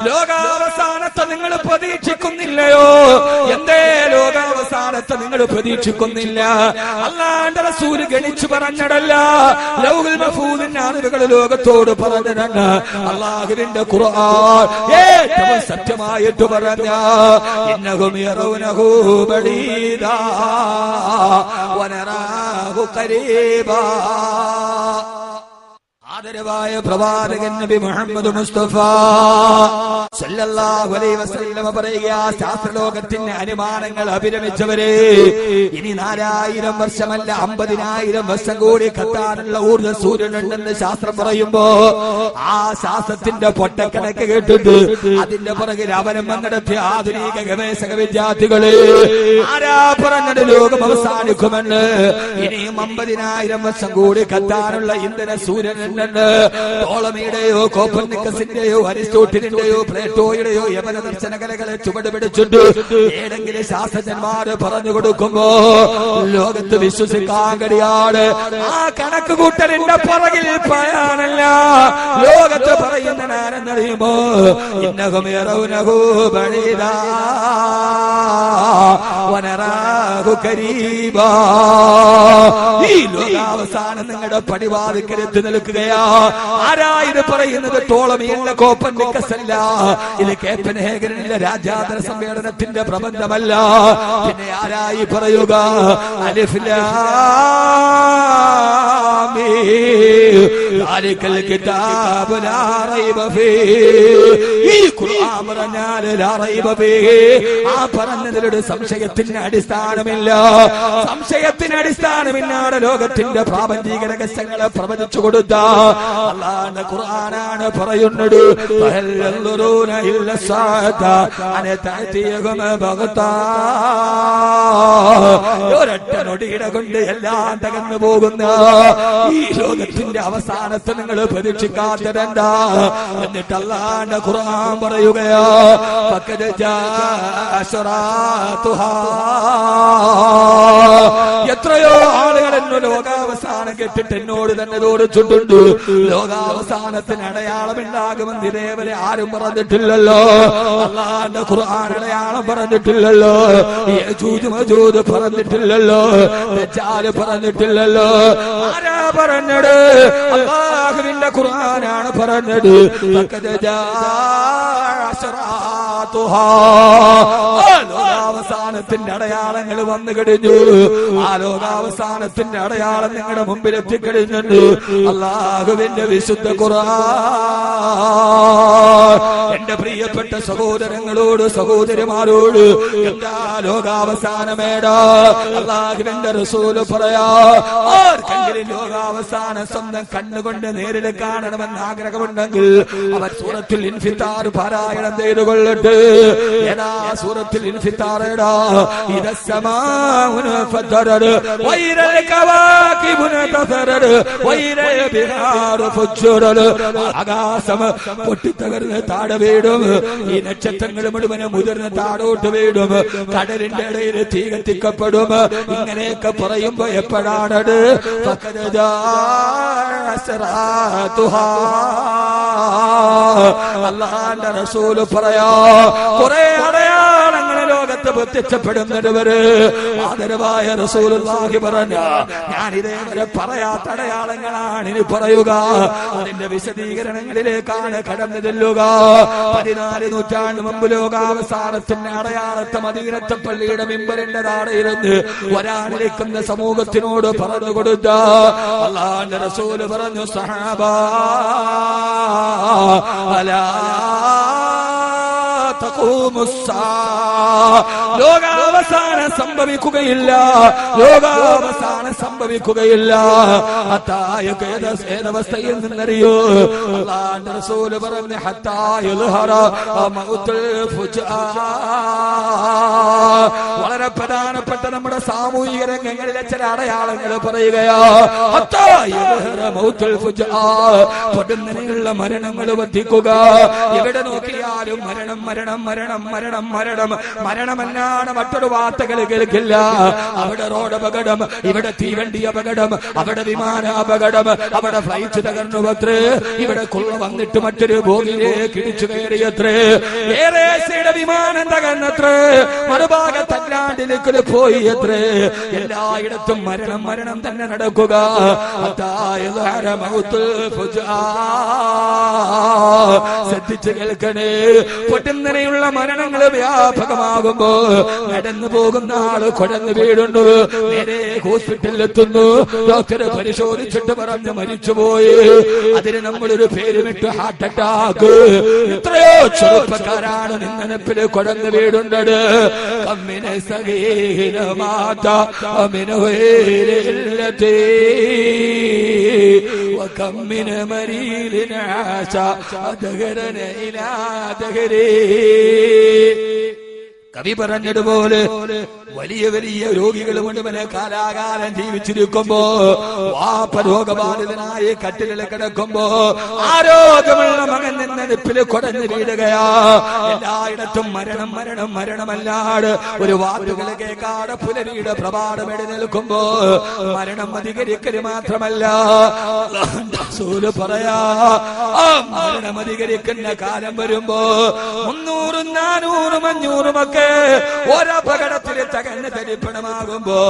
ലോകാവസാനത്തെ നിങ്ങൾ പ്രതീക്ഷിക്കുന്നില്ലയോ? എന്തേ ലോകാവസാനത്തെ നിങ്ങൾ പ്രതീക്ഷിക്കുന്നില്ല? അല്ലാണ്ട് റസൂൽ ഗണിച്ചു പറഞ്ഞടല്ല ലൗഹുൽ മഹ്ഫൂദിന്റെ ആളുകൾ ലോകത്തോട് പറഞ്ഞിട്ടുണ്ട് അള്ളാഹുവിന്റെ ഖുർആൻ ഏറ്റവും സത്യമായിട്ട് പറഞ്ഞ ഇന്നഹും യറൗനഹു ബഈദാ വനറാഹു ഖരീബാ ആദരവായ പ്രവാചകൻ നബി മുഹമ്മദ് മുസ്തഫ സല്ലല്ലാഹു അലൈഹി വസല്ലമ പറയുക ശാസ്ത്രലോകത്തിന്റെ അനുമാനങ്ങൾ അഭിരമിച്ചവരെ ഇനി നാലായിരം വർഷമല്ല അമ്പതിനായിരം വർഷം കൂടി കത്താനുള്ള ഊർജ സൂര്യനുണ്ടെന്ന് ശാസ്ത്രം പറയുമ്പോ ആ ശാസ്ത്രത്തിന്റെ പൊട്ടക്കണക്ക് കേട്ടിട്ട് അതിന്റെ പുറകിൽ അവലംബം നടത്തിയ ആധുനിക ഗവേഷക വിദ്യാർത്ഥികളെ ആരാ പറഞ്ഞത് ലോകം അവസാനിക്കുമെന്ന്? ഇനിയും അമ്പതിനായിരം വർഷം കൂടി കത്താനുള്ള ഇന്ധന സൂര്യനുണ്ടെന്ന് ടോളമിയുടെയോ കോപ്പർനിക്കസിന്റെയോ അരിസ്റ്റോട്ടിലിന്റെയോ പ്ലേറ്റോയുടെയോ യമന ദർശനകലകളെ ചുവട് പിടിച്ചിട്ട് ഏതെങ്കിലും ശാസ്ത്രജ്ഞന്മാര് പറഞ്ഞു കൊടുക്കുമ്പോ ലോകത്ത് വിശ്വസിക്കാൻ കഴിയാണ് ആ കണക്ക് കൂട്ടലിന്റെ പുറകിൽ പറയാനല്ല. ലോകത്ത് പറയുന്ന ഞാനെന്നറിയുമ്പോ കരീബാ. ഈ ലോകാവസാനം നിങ്ങളുടെ പടിവാതിക്കലെത്തി നിൽക്കുകയാ. ആരാ ഇത് പറയുന്നത്? ടോളമിയുടെ കോപ്പൻ നിക്കസല്ല. ഇത് കേപ്പൻഹേഗനിലെ രാജ്യാന്തര സമ്മേളനത്തിന്റെ പ്രബന്ധമല്ല. പിന്നെ ആരായി പറയുക? അലിഫ് ലാം മീം. ദാലിക്കൽ കിതാബ് ലാ ഖുർആൻ പറഞ്ഞാൽ. ആ പറഞ്ഞതിലൊരു സംശയത്തിന് അടിസ്ഥാനമില്ല സംശയത്തിന് അടിസ്ഥാനമില്ലാതെ ലോകത്തിന്റെ പ്രാപഞ്ചിക രഹസ്യങ്ങളെ പ്രവചിച്ചു കൊടുത്ത അള്ളാന്റെ ഖുർആനാണ് പറയുന്നത്. ഒരൊറ്റ നൊടിയിട കൊണ്ട് എല്ലാം തകർന്നു പോകുന്ന ഈ ലോകത്തിന്റെ അവസാനത്തെ നിങ്ങൾ പ്രതീക്ഷിക്കാത്തതെന്താ എന്നിട്ട് അള്ളാന്റെ ഖുർആൻ പറയുകയാ അശ്റാത്തുഹാ. എത്രയോ ആളുകൾ എന്നെ ലോകാവസാനം കെട്ടിട്ട് എന്നോട് തന്നെ ചോദിച്ചിട്ടുണ്ട് ലോകാവസാനത്തിന് അടയാളം ഉണ്ടാകുമെന്ന് ഇതേവരെ ആരും പറഞ്ഞിട്ടില്ലല്ലോ. അള്ളാന്റെ ഖുർആൻ അടയാളം പറഞ്ഞിട്ടില്ലല്ലോ. മജൂദ് പറഞ്ഞിട്ടില്ലല്ലോ. പറഞ്ഞിട്ടില്ലല്ലോ. ആരാ പറഞ്ഞത്? അള്ളാഹുവിന്റെ ഖുർആനാണ് പറഞ്ഞത്. ലോകാവസാനത്തിന്റെ അടയാളങ്ങൾ വന്നു കഴിഞ്ഞു. ആ ലോകാവസാനത്തിന്റെ അടയാളം നിങ്ങളുടെ മുമ്പിൽ എത്തിക്കഴിഞ്ഞു അള്ളാഹുവിന്റെ വിശുദ്ധ ഖുർആൻ. എന്റെ പ്രിയപ്പെട്ട സഹോദരങ്ങളോട് സഹോദരിമാരോട് എന്താ ലോകാവസാനമേടാ? അള്ളാഹുവിന്റെ റസൂൽ പറയാ ആർക്കെങ്കിലും ലോകാവസാനം സ്വന്തം കണ്ണുകൊണ്ട് നേരിൽ കാണണമെന്ന് ആഗ്രഹമുണ്ടെങ്കിൽ അവർ സൂറത്തിൽ ഇൻഫിത്താർ പാരായണം ചെയ്തു കൊള്ളട്ട്. ഏതാ സൂറത്തിൽ ഇൻഫിത്താറേടാ ഇതസമാഉന ഫതറർ വൈരൽ കവാകിബുന തസറർ വൈരൽ ബിഹാർ ഫുജ്ജറർ ആകാശം പൊട്ടിത്തകർന്ന് താഴെ വീടും ഈ നക്ഷത്രങ്ങൾ മുഴുവനും മുതിർന്ന് താടോട്ട് വീടും. കടലിന്റെ ഇടയിൽ തീ കത്തിക്കപ്പെടും. ഇങ്ങനെയൊക്കെ പറയുമ്പോ എപ്പോഴാണത്. അള്ളാന്റെ റസൂൽ പറയാ കുറെ അടയാളങ്ങൾ ലോകത്ത് പ്രത്യക്ഷപ്പെടുന്നവര് ആദരവായ റസൂലുള്ളാഹി പറഞ്ഞ ഞാൻ ഇതേവരെ പറയാത്ത അടയാളങ്ങളാണ് ഇനി പറയുക. അതിന്റെ വിശദീകരണങ്ങളിലേക്കാണ് കടന്നു ചെല്ലുക. പതിനാല് നൂറ്റാണ്ട് മുമ്പ് ലോകാവസാനത്തിന്റെ അടയാളത്തെ മദീനത്തെ പള്ളിയുടെ മിമ്പറിന്റെ താഴെ ഇരുന്ന് വരാനിരിക്കുന്ന സമൂഹത്തിനോട് പറഞ്ഞു കൊടുത്ത അള്ളാന്റെ റസൂൽ പറഞ്ഞു സഹാബ അലാ ലോകാവസാനം സംഭവിക്കുകയില്ല. ലോകാവസാനം സംഭവിക്കുകയില്ല. അവസ്ഥയിൽ നിന്നറിയോ. പറഞ്ഞ വളരെ പ്രധാനപ്പെട്ട നമ്മുടെ സാമൂഹിക രംഗങ്ങളിലെ ചില അടയാളങ്ങൾ പറയുകയാ. പൊടുന്നനെയുള്ള മരണങ്ങൾ വധിക്കുക. എവിടെ നോക്കിയാ നോക്കിയാലും മരണം മരണം മരണം മരണം മരണം. മരണമല്ലാതെ മറ്റൊരു വാർത്തകൾ കേൾക്കില്ല അവിടെ റോഡ് അപകടം ഇവിടെ തീവണ്ടി അപകടം അവിടെ വിമാന അപകടം അവിടെ ഫ്ലൈറ്റ് തകർന്നു അത്രേ ഇവിടെ കൊള്ള വന്നിട്ട് മറ്റൊരു ഭൂമിയിലേക്ക് ഇടിച്ചു കയറിയത്രേ. ഏറേസിയുടെ വിമാനം തകർന്നത്രേ. മറുഭാഗത്തല്ലാണ്ടിലേക്ക് പോയി അത്രേ എല്ലായിടത്തും മരണം മരണം തന്നെ നടക്കുക. ശ്രദ്ധിച്ചു കേൾക്കണേ. പൊട്ടുന്നനെയുള്ള മരണങ്ങൾ വ്യാപകമാകുമ്പോ നടന്നു പോകുന്ന ആൾ കുഴന്ന് വീടുണ്ട് ഹോസ്പിറ്റലിൽ എത്തുന്നു ഡോക്ടറെ പരിശോധിച്ചിട്ട് പറഞ്ഞ് മരിച്ചുപോയി. അതിന് നമ്മളൊരു പേരുമിട്ട് ഹാർട്ട് അറ്റാക്ക്. എത്രയോ ചെറുപ്പക്കാരാണ് നിന്നനപ്പിൽ കുഴന്ന് വീടുണ്ടത് കമ്മിനെ സഹീന മാതാ വൈരില്ലതേ وكم من مريل عاش دهرنا إلى دهري കവി പറഞ്ഞതുപോലെ വലിയ വലിയ രോഗികൾ കൊണ്ട് മുഴുവനെ കാലാകാലം ജീവിച്ചിരിക്കുമ്പോ വാപ്പ രോഗബാധിതനായി കട്ടിലിൽ കിടക്കുമ്പോ ആരോഗ്യമുള്ള മകൻ നിന്ന നിപ്പിൽ കുടഞ്ഞു വീടുകയാ എല്ലായിടത്തും മരണം മരണം മരണമല്ലാട് ഒരു വാക്കുകൾ കേൾക്കാതെ പുലരിയുടെ പ്രഭാതം എഴുന്നേൽക്കുമ്പോ മരണം അധികരിക്കൽ മാത്രമല്ല. പറയാ മരണം അധികരിക്കുന്ന കാലം വരുമ്പോ മുന്നൂറും നാനൂറും അഞ്ഞൂറും ഒക്കെ ഒരപകടത്തിൽ തകന്ന് തരിപ്പണമാകുമ്പോ